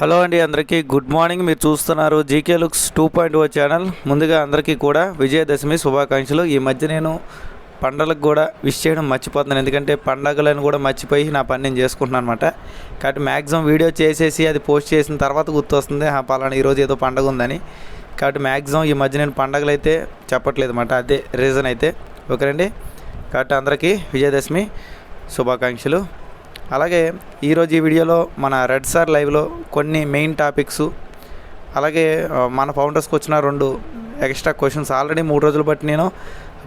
Hello అండి అందరికీ good morning. మీరు చూస్తున్నారు GK looks two point O channel. ముందుగా అందరికీ కూడా విజయదశమి శుభాకాంక్షలు. ఈ మధ్య నేను పండగలకు కూడా విష్ చేయడం మర్చిపోతున్నాను. ఎందుకంటే పండగలను కూడా మర్చిపోయి నా పని నేను చేసుకుంటున్నాను అనమాట కాబట్టి మ్యాక్సిమం వీడియో చేసేసి అది పోస్ట్ చేసిన తర్వాత గుర్తొస్తుంది. ఆ పలానా ఈరోజు ఏదో పండగ ఉందని. కాబట్టి మ్యాక్సిమం ఈ మధ్య నేను పండగలు అయితే చెప్పట్లేదు అనమాట అదే రీజన్ అయితే. ఓకేనండి? కాబట్టి అందరికీ విజయదశమి శుభాకాంక్షలు. అలాగే ఈరోజు ఈ వీడియోలో మన రెడ్ సార్ లైవ్లో కొన్ని మెయిన్ టాపిక్స్ అలాగే మన ఫౌండర్స్కి వచ్చిన రెండు ఎక్స్ట్రా క్వశ్చన్స్. ఆల్రెడీ మూడు రోజులు బట్టి నేను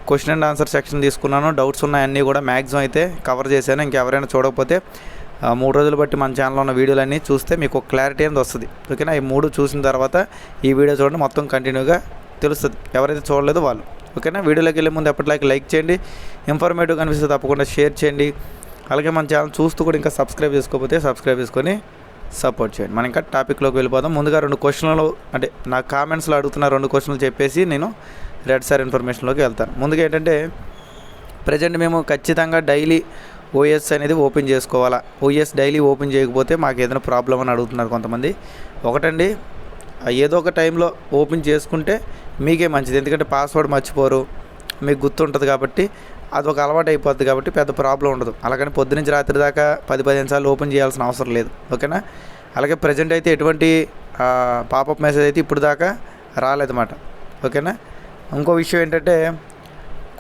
క్వశ్చన్ అండ్ ఆన్సర్ సెక్షన్ తీసుకున్నాను. డౌట్స్ ఉన్నాయన్నీ కూడా మ్యాక్సిమం అయితే కవర్ చేశాను. ఇంకెవరైనా చూడకపోతే మూడు రోజులు బట్టి మన ఛానల్లో ఉన్న వీడియోలన్నీ చూస్తే మీకు క్లారిటీ అనేది వస్తుంది. ఓకేనా? ఈ మూడు చూసిన తర్వాత ఈ వీడియో చూడండి మొత్తం కంటిన్యూగా తెలుస్తుంది. ఎవరైతే చూడలేదో వాళ్ళు. ఓకేనా? వీడియోలోకి వెళ్ళే ముందు ఎప్పటిలాగే లైక్ చేయండి. ఇన్ఫర్మేటివ్ కనిపిస్తే తప్పకుండా షేర్ చేయండి. అలాగే మన ఛానల్ చూస్తూ కూడా ఇంకా సబ్స్క్రైబ్ చేసుకోకపోతే సబ్స్క్రైబ్ చేసుకొని సపోర్ట్ చేయండి. మనం ఇంకా టాపిక్లోకి వెళ్ళిపోదాం. ముందుగా రెండు క్వశ్చన్లు అంటే నా కామెంట్స్లో అడుగుతున్న రెండు క్వశ్చన్లు చెప్పేసి నేను రెడ్ సార్ ఇన్ఫర్మేషన్లోకి వెళ్తాను. ముందుగా ఏంటంటే ప్రజెంట్ మేము ఖచ్చితంగా డైలీ ఓఎస్ అనేది ఓపెన్ చేసుకోవాలా? ఓఎస్ డైలీ ఓపెన్ చేయకపోతే మాకు ఏదైనా ప్రాబ్లం అని అడుగుతున్నారు కొంతమంది. ఒకటండి ఏదో ఒక టైంలో ఓపెన్ చేసుకుంటే మీకే మంచిది. ఎందుకంటే పాస్వర్డ్ మర్చిపోరు. మీకు గుర్తుంటుంది కాబట్టి అది ఒక అలవాటు అయిపోద్ది కాబట్టి పెద్ద ప్రాబ్లం ఉండదు. అలాగని పొద్దునుంచి రాత్రి దాకా పది పదిహేను సార్లు ఓపెన్ చేయాల్సిన అవసరం లేదు. ఓకేనా? అలాగే ప్రజెంట్ అయితే ఎటువంటి పాపప్ మెసేజ్ అయితే ఇప్పుడు దాకా రాలేదన్నమాట. ఓకేనా? ఇంకో విషయం ఏంటంటే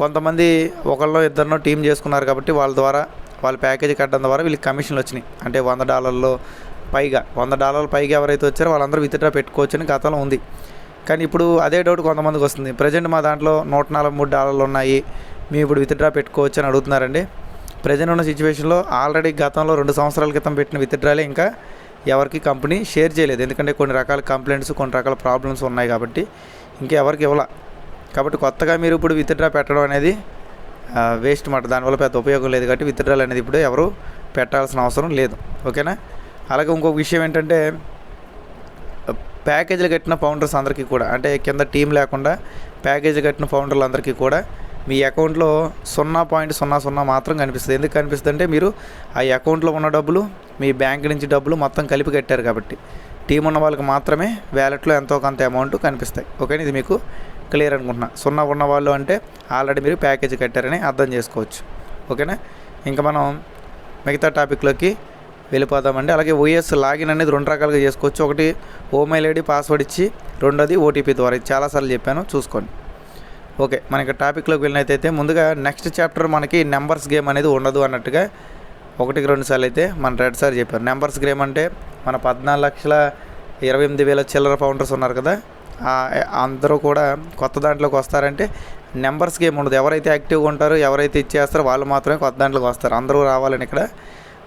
కొంతమంది ఒకళ్ళు ఇద్దరినో టీం చేసుకున్నారు కాబట్టి వాళ్ళ ద్వారా వాళ్ళ ప్యాకేజీ కట్టడం ద్వారా వీళ్ళకి కమిషన్లు వచ్చినాయి. అంటే వంద డాలర్లు పైగా వంద డాలర్ల పైగా ఎవరైతే వచ్చారో వాళ్ళందరూ విత్డ్రా పెట్టుకోవచ్చని గతంలో ఉంది. కానీ ఇప్పుడు అదే డౌట్ కొంతమందికి వస్తుంది. ప్రజెంట్ మా దాంట్లో నూట నలభై మూడు డాలర్లు ఉన్నాయి. మేము ఇప్పుడు విత్డ్రా పెట్టుకోవచ్చు అని అడుగుతున్నారండి. ప్రజెంట్ ఉన్న సిచ్యువేషన్లో ఆల్రెడీ గతంలో రెండు సంవత్సరాల క్రితం పెట్టిన విత్డ్రాలే ఇంకా ఎవరికి కంపెనీ షేర్ చేయలేదు. ఎందుకంటే కొన్ని రకాల కంప్లైంట్స్ కొన్ని రకాల ప్రాబ్లమ్స్ ఉన్నాయి కాబట్టి ఇంకా ఎవరికి ఇవ్వాల. కాబట్టి కొత్తగా మీరు ఇప్పుడు విత్డ్రా పెట్టడం అనేది వేస్ట్ మాట. దానివల్ల పెద్ద ఉపయోగం లేదు కాబట్టి విత్డ్రాలు అనేది ఇప్పుడు ఎవరు పెట్టాల్సిన అవసరం లేదు. ఓకేనా? అలాగే ఇంకొక విషయం ఏంటంటే ప్యాకేజీలు కట్టిన ఫౌండర్స్ అందరికీ కూడా అంటే కింద టీం లేకుండా ప్యాకేజీ కట్టిన ఫౌండర్లు అందరికీ కూడా మీ అకౌంట్లో సున్నా పాయింట్ సున్నా సున్నా మాత్రం కనిపిస్తుంది. ఎందుకు కనిపిస్తుంది అంటే మీరు ఆ అకౌంట్లో ఉన్న డబ్బులు మీ బ్యాంక్ నుంచి డబ్బులు మొత్తం కలిపి కట్టారు కాబట్టి. టీం ఉన్న వాళ్ళకి మాత్రమే వ్యాలెట్లో ఎంతో కొంత అమౌంట్ కనిపిస్తాయి. ఓకేనా? ఇది మీకు క్లియర్ అనుకుంటున్నా. సున్నా ఉన్న వాళ్ళు అంటే ఆల్రెడీ మీరు ప్యాకేజీ కట్టారని అర్థం చేసుకోవచ్చు. ఓకేనా? ఇంకా మనం మిగతా టాపిక్లోకి వెళ్ళిపోదామండి అలాగే ఓఎస్ లాగిన్ అనేది రెండు రకాలుగా చేసుకోవచ్చు. ఒకటి ఓమెయిల్ ఐడి పాస్వర్డ్ ఇచ్చి రెండోది ఓటీపీ ద్వారా. ఇది చాలాసార్లు చెప్పాను. చూసుకోండి. ఓకే మనకి టాపిక్లోకి వెళ్ళినట్టయితే ముందుగా నెక్స్ట్ చాప్టర్ మనకి నెంబర్స్ గేమ్ అనేది ఉండదు అన్నట్టుగా ఒకటికి రెండు సార్లు అయితే మన రెడ్ సార్ చెప్పారు. నెంబర్స్ గేమ్ అంటే మన పద్నాలుగు లక్షల ఇరవై ఎనిమిది వేల చిల్లర ఫౌండర్స్ ఉన్నారు కదా. అందరూ కూడా కొత్త దాంట్లోకి వస్తారంటే నెంబర్స్ గేమ్ ఉండదు. ఎవరైతే యాక్టివ్గా ఉంటారో ఎవరైతే ఇచ్చేస్తారో వాళ్ళు మాత్రమే కొత్త దాంట్లోకి వస్తారు. అందరూ రావాలని ఇక్కడ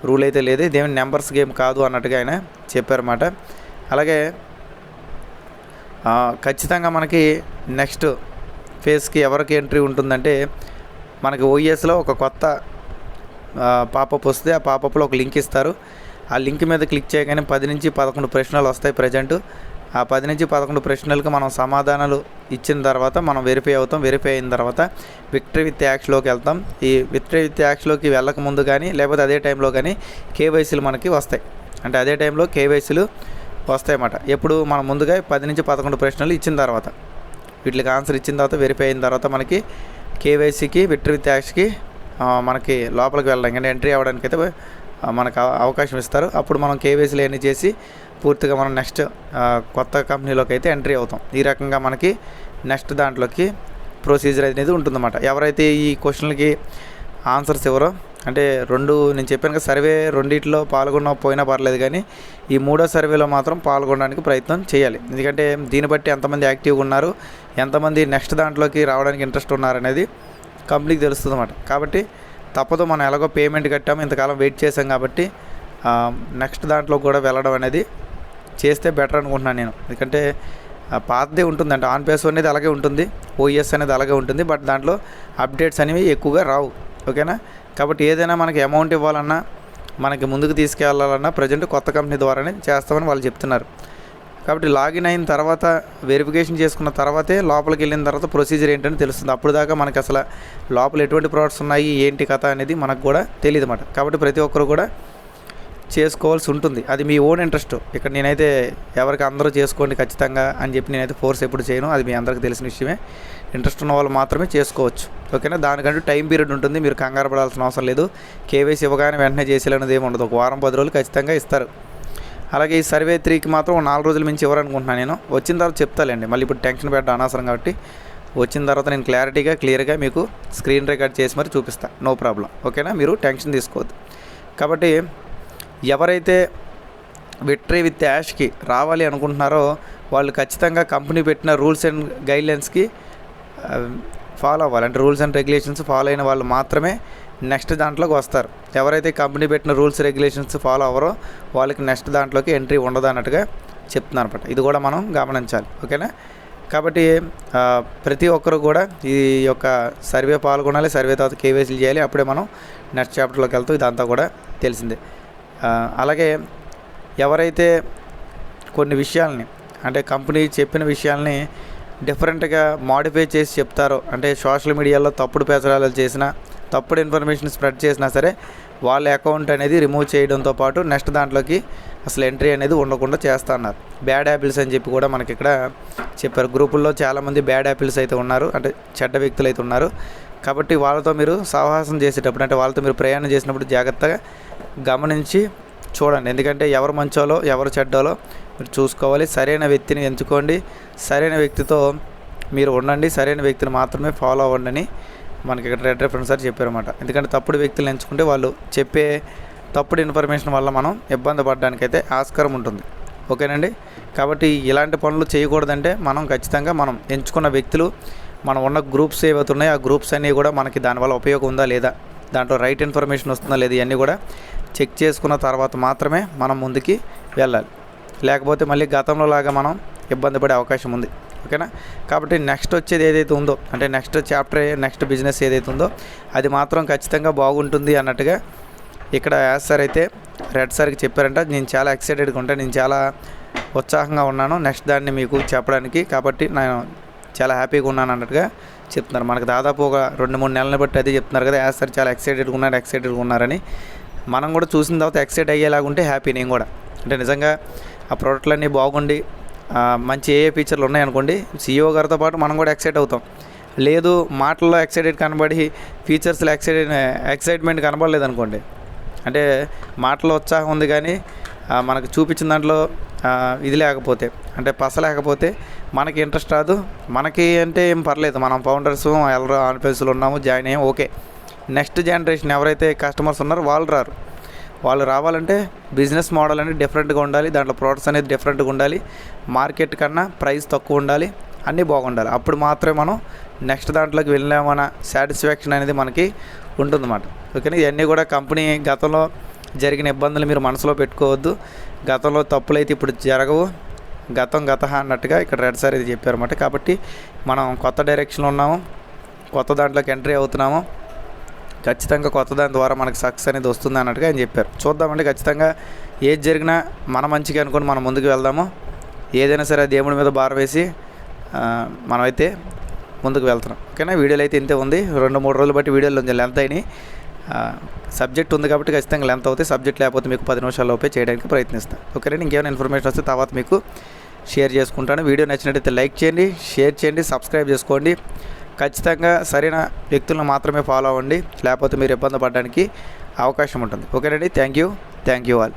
రూల్ అయితే లేదు. ఇదేమి నెంబర్స్ గేమ్ కాదు అన్నట్టుగా ఆయన చెప్పారన్నమాట. అలాగే ఖచ్చితంగా మనకి నెక్స్ట్ ఫేస్కి ఎవరికి ఎంట్రీ ఉంటుందంటే మనకి ఓఎస్లో ఒక కొత్త పాపప్ వస్తే ఆ పాపప్లో ఒక లింక్ ఇస్తారు. ఆ లింక్ మీద క్లిక్ చేయగానే పది నుంచి పదకొండు ప్రశ్నలు వస్తాయి ప్రజెంట్. ఆ పది నుంచి పదకొండు ప్రశ్నలకు మనం సమాధానాలు ఇచ్చిన తర్వాత మనం వెరిఫై అవుతాం. వెరిఫై అయిన తర్వాత విక్టరీ విత్ యాక్స్లోకి వెళ్తాం. ఈ విక్టరీ విత్ యాక్స్లోకి వెళ్ళక ముందు కానీ లేకపోతే అదే టైంలో కానీ కేవైసీలు మనకి వస్తాయి. అంటే అదే టైంలో కేవైసీలు వస్తాయన్నమాట. ఎప్పుడు మనం ముందుగా పది నుంచి పదకొండు ప్రశ్నలు ఇచ్చిన తర్వాత వీటికి ఆన్సర్ ఇచ్చిన తర్వాత వెరిఫై అయిన తర్వాత మనకి కేవైసీకి విక్టరీ విత్ యాక్స్కి మనకి లోపలికి వెళ్ళడానికి అంటే ఎంట్రీ అవ్వడానికి అయితే మనకు అవ- అవకాశం ఇస్తారు. అప్పుడు మనం కేవైసీలు అన్నీ చేసి పూర్తిగా మనం నెక్స్ట్ కొత్త కంపెనీలోకి అయితే ఎంట్రీ అవుతాం. ఈ రకంగా మనకి నెక్స్ట్ దాంట్లోకి ప్రొసీజర్ అనేది ఉంటుందన్నమాట. ఎవరైతే ఈ క్వశ్చన్లకి ఆన్సర్స్ ఇవ్వరో అంటే రెండు నేను చెప్పాను కదా సర్వే రెండిట్లో పాల్గొన్న పోయినా పర్లేదు కానీ ఈ మూడో సర్వేలో మాత్రం పాల్గొనడానికి ప్రయత్నం చేయాలి. ఎందుకంటే దీన్ని బట్టి ఎంతమంది యాక్టివ్గా ఉన్నారు ఎంతమంది నెక్స్ట్ దాంట్లోకి రావడానికి ఇంట్రెస్ట్ ఉన్నారనేది కంపెనీకి తెలుస్తుంది అన్నమాట కాబట్టి తప్పదు మనం ఎలాగో పేమెంట్ కట్టాము ఇంతకాలం వెయిట్ చేసాం కాబట్టి నెక్స్ట్ దాంట్లో కూడా వెళ్ళడం అనేది చేస్తే బెటర్ అనుకుంటున్నాను నేను. ఎందుకంటే పాతది పాతదే ఉంటుంది ఆన్ పేస్ అనేది అలాగే ఉంటుంది ఓఎస్ అనేది అలాగే ఉంటుంది బట్ దాంట్లో అప్డేట్స్ అనేవి ఎక్కువగా రావు. ఓకేనా కాబట్టి ఏదైనా మనకి అమౌంట్ ఇవ్వాలన్నా మనకి ముందుకు తీసుకెళ్ళాలన్నా ప్రజెంట్ కొత్త కంపెనీ ద్వారానే చేస్తామని వాళ్ళు చెప్తున్నారు. కాబట్టి లాగిన్ అయిన తర్వాత వెరిఫికేషన్ చేసుకున్న తర్వాతే లోపలికి వెళ్ళిన తర్వాత ప్రొసీజర్ ఏంటని తెలుస్తుంది. అప్పుడు దాకా మనకి అసలు లోపల ఎటువంటి ప్రోడక్ట్స్ ఉన్నాయి ఏంటి కథ అనేది మనకు కూడా తెలియదు అన్నమాట. కాబట్టి ప్రతి ఒక్కరు కూడా చేసుకోవాల్సి ఉంటుంది. అది మీ ఓన్ ఇంట్రెస్ట్ ఇక్కడ నేనైతే ఎవరికి అందరూ చేసుకోండి ఖచ్చితంగా అని చెప్పి నేనైతే ఫోర్స్ ఎప్పుడు చేయను. అది మీ అందరికీ తెలిసిన విషయమే. ఇంట్రెస్ట్ ఉన్న వాళ్ళు మాత్రమే చేసుకోవచ్చు. ఓకేనా దానికంటూ టైం పీరియడ్ ఉంటుంది. మీరు కంగారు పడాల్సిన అవసరం లేదు. కేవైసీ ఇవ్వగానే వెంటనే చేసేయాలనేది ఏమి ఉండదు. ఒక వారం పది రోజులు ఖచ్చితంగా ఇస్తారు. అలాగే ఈ సర్వే త్రీకి మాత్రం నాలుగు రోజుల మించి ఇవ్వరనుకుంటున్నాను నేను. వచ్చిన తర్వాత చెప్తాలేండి. మళ్ళీ ఇప్పుడు టెన్షన్ పెట్ట అనవసరం కాబట్టి వచ్చిన తర్వాత నేను క్లారిటీగా క్లియర్గా మీకు స్క్రీన్ రికార్డ్ చేసి మరి చూపిస్తాను నో ప్రాబ్లం. ఓకేనా? మీరు టెన్షన్ తీసుకోవద్దు. కాబట్టి ఎవరైతే విక్టరీ విత్ యాష్కి రావాలి అనుకుంటున్నారో వాళ్ళు ఖచ్చితంగా కంపెనీ పెట్టిన రూల్స్ అండ్ గైడ్లైన్స్కి ఫాలో అవ్వాలి. అంటే రూల్స్ అండ్ రెగ్యులేషన్స్ ఫాలో అయిన వాళ్ళు మాత్రమే నెక్స్ట్ దాంట్లోకి వస్తారు. ఎవరైతే కంపెనీ పెట్టిన రూల్స్ రెగ్యులేషన్స్ ఫాలో అవ్వరో వాళ్ళకి నెక్స్ట్ దాంట్లోకి ఎంట్రీ ఉండదు అన్నట్టుగా చెప్తున్నారు అనమాట ఇది కూడా మనం గమనించాలి. ఓకేనా? కాబట్టి ప్రతి ఒక్కరు కూడా ఈ యొక్క సర్వే పాల్గొనాలి సర్వే తర్వాత కేవైసీలు చేయాలి. అప్పుడే మనం నెక్స్ట్ చాప్టర్లోకి వెళ్తాం ఇదంతా కూడా తెలిసిందే. అలాగే ఎవరైతే కొన్ని విషయాల్ని అంటే కంపెనీ చెప్పిన విషయాల్ని డిఫరెంట్గా మాడిఫై చేసి చెప్తారో. అంటే సోషల్ మీడియాలో తప్పుడు ప్రచారాలు చేసినా తప్పుడు ఇన్ఫర్మేషన్ స్ప్రెడ్ చేసినా సరే వాళ్ళ అకౌంట్ అనేది రిమూవ్ చేయడంతో పాటు నెక్స్ట్ దాంట్లోకి అసలు ఎంట్రీ అనేది ఉండకుండా చేస్తున్నారు. బ్యాడ్ యాపిల్స్ అని చెప్పి కూడా మనకి ఇక్కడ చెప్పారు. గ్రూపుల్లో చాలామంది బ్యాడ్ యాపిల్స్ అయితే ఉన్నారు. అంటే చెడ్డ వ్యక్తులు అయితే ఉన్నారు. కాబట్టి వాళ్ళతో మీరు సాహసం చేసేటప్పుడు అంటే వాళ్ళతో మీరు ప్రయాణం చేసినప్పుడు జాగ్రత్తగా గమనించి చూడండి. ఎందుకంటే ఎవరు మంచోలో ఎవరు చెడ్డోలో మీరు చూసుకోవాలి. సరైన వ్యక్తిని ఎంచుకోండి. సరైన వ్యక్తితో మీరు ఉండండి. సరైన వ్యక్తిని మాత్రమే ఫాలో అవ్వండి అని మనకి ఇక్కడ రెడ్ రెఫరెన్స్ సార్ చెప్పారన్నమాట. ఎందుకంటే తప్పుడు వ్యక్తులను ఎంచుకుంటే వాళ్ళు చెప్పే తప్పుడు ఇన్ఫర్మేషన్ వల్ల మనం ఇబ్బంది పడడానికైతే ఆస్కారం ఉంటుంది. ఓకేనండి? కాబట్టి ఇలాంటి పనులు చేయకూడదంటే మనం ఖచ్చితంగా మనం ఎంచుకున్న వ్యక్తులు మనం ఉన్న గ్రూప్స్ ఏవైతే ఉన్నాయో ఆ గ్రూప్స్ అన్నీ కూడా మనకి దానివల్ల ఉపయోగం ఉందా లేదా దాంట్లో రైట్ ఇన్ఫర్మేషన్ వస్తుందా లేదా ఇవన్నీ కూడా చెక్ చేసుకున్న తర్వాత మాత్రమే మనం ముందుకి వెళ్ళాలి. లేకపోతే మళ్ళీ గతంలో లాగా మనం ఇబ్బంది పడే అవకాశం ఉంది. ఓకేనా? కాబట్టి నెక్స్ట్ వచ్చేది ఏదైతే ఉందో అంటే నెక్స్ట్ చాప్టర్ నెక్స్ట్ బిజినెస్ ఏదైతే ఉందో అది మాత్రం ఖచ్చితంగా బాగుంటుంది అన్నట్టుగా ఇక్కడ యాస్ సార్ అయితే రెడ్ సార్కి చెప్పారంట. నేను చాలా ఎక్సైటెడ్గా ఉంటాను నేను చాలా ఉత్సాహంగా ఉన్నాను. నెక్స్ట్ దాన్ని మీకు చెప్పడానికి కాబట్టి నేను చాలా హ్యాపీగా ఉన్నాను అన్నట్టుగా చెప్తున్నారు. మనకు దాదాపు ఒక రెండు మూడు నెలలను బట్టి అదే చెప్తున్నారు కదా. యాస్ సార్ చాలా ఎక్సైటెడ్గా ఉన్నారు ఎక్సైటెడ్గా ఉన్నారని మనం కూడా చూసిన తర్వాత ఎక్సైట్ అయ్యేలాగా ఉంటే హ్యాపీ నేను కూడా. అంటే నిజంగా ఆ ప్రోడక్ట్లన్నీ బాగుండి మంచి ఏ ఏ ఫీచర్లు ఉన్నాయనుకోండి సీఈఓ గారితో పాటు మనం కూడా ఎక్సైట్ అవుతాం. లేదు మాటల్లో ఎక్సైటెడ్ కనబడి ఫీచర్స్లో ఎక్సైటెడ్ ఎక్సైట్మెంట్ కనబడలేదు అనుకోండి. అంటే మాటలో ఉత్సాహం ఉంది కానీ మనకు చూపించిన దాంట్లో ఇది లేకపోతే అంటే పస లేకపోతే మనకి ఇంట్రెస్ట్ రాదు. మనకి అంటే ఏం పర్లేదు మనం ఫౌండర్స్ ఎల్లరో ఆన్ఫెన్స్లు ఉన్నాము జాయిన్ అయ్యాం ఓకే. నెక్స్ట్ జనరేషన్ ఎవరైతే కస్టమర్స్ ఉన్నారో వాళ్ళు రారు. వాళ్ళు రావాలంటే బిజినెస్ మోడల్ అనేది డిఫరెంట్గా ఉండాలి దాంట్లో ప్రోడక్ట్స్ అనేది డిఫరెంట్గా ఉండాలి మార్కెట్ కన్నా ప్రైస్ తక్కువ ఉండాలి అన్నీ బాగుండాలి. అప్పుడు మాత్రమే మనం నెక్స్ట్ దాంట్లోకి వెళ్ళామన్న సాటిస్ఫాక్షన్ అనేది మనకి ఉంటుందన్నమాట. ఓకేనా? ఇవన్నీ కూడా కంపెనీ గతంలో జరిగిన ఇబ్బందులు మీరు మనసులో పెట్టుకోవద్దు. గతంలో తప్పులు అయితే ఇప్పుడు జరగవు. గతం గత అన్నట్టుగా ఇక్కడ రెడ్ సార్ ఇది చెప్పారన్నమాట. కాబట్టి మనం కొత్త డైరెక్షన్లో ఉన్నాము. కొత్త దాంట్లోకి ఎంట్రీ అవుతున్నాము. ఖచ్చితంగా కొత్త దాని ద్వారా మనకు సక్సెస్ అనేది వస్తుంది అన్నట్టుగా ఆయన చెప్పారు. చూద్దామండి ఖచ్చితంగా ఏది జరిగినా మన మంచిగా అనుకుని మనం ముందుకు వెళ్దాము. ఏదైనా సరే దేవుడి మీద భారం వేసి మనమైతే ముందుకు వెళ్తున్నాం. ఓకేనా? వీడియోలు అయితే ఇంతే ఉంది. రెండు మూడు రోజులు బట్టి వీడియోలు కొంచెం లెంత్ అయినాయి. సబ్జెక్ట్ ఉంది కాబట్టి ఖచ్చితంగా లెంత్ అవుతాయి. సబ్జెక్ట్ లేకపోతే మీకు పది నిమిషాలలోపే చేయడానికి ప్రయత్నిస్తాను ఓకేనండి ఇంకేమైనా ఇన్ఫర్మేషన్ వస్తే తర్వాత మీకు షేర్ చేసుకుంటాను. వీడియో నచ్చినట్టయితే లైక్ చేయండి షేర్ చేయండి సబ్స్క్రైబ్ చేసుకోండి. ఖచ్చితంగా సరైన వ్యక్తులను మాత్రమే ఫాలో అవ్వండి. లేకపోతే మీరు ఇబ్బంది పడడానికి అవకాశం ఉంటుంది. ఓకేనండి? Thank you thank you all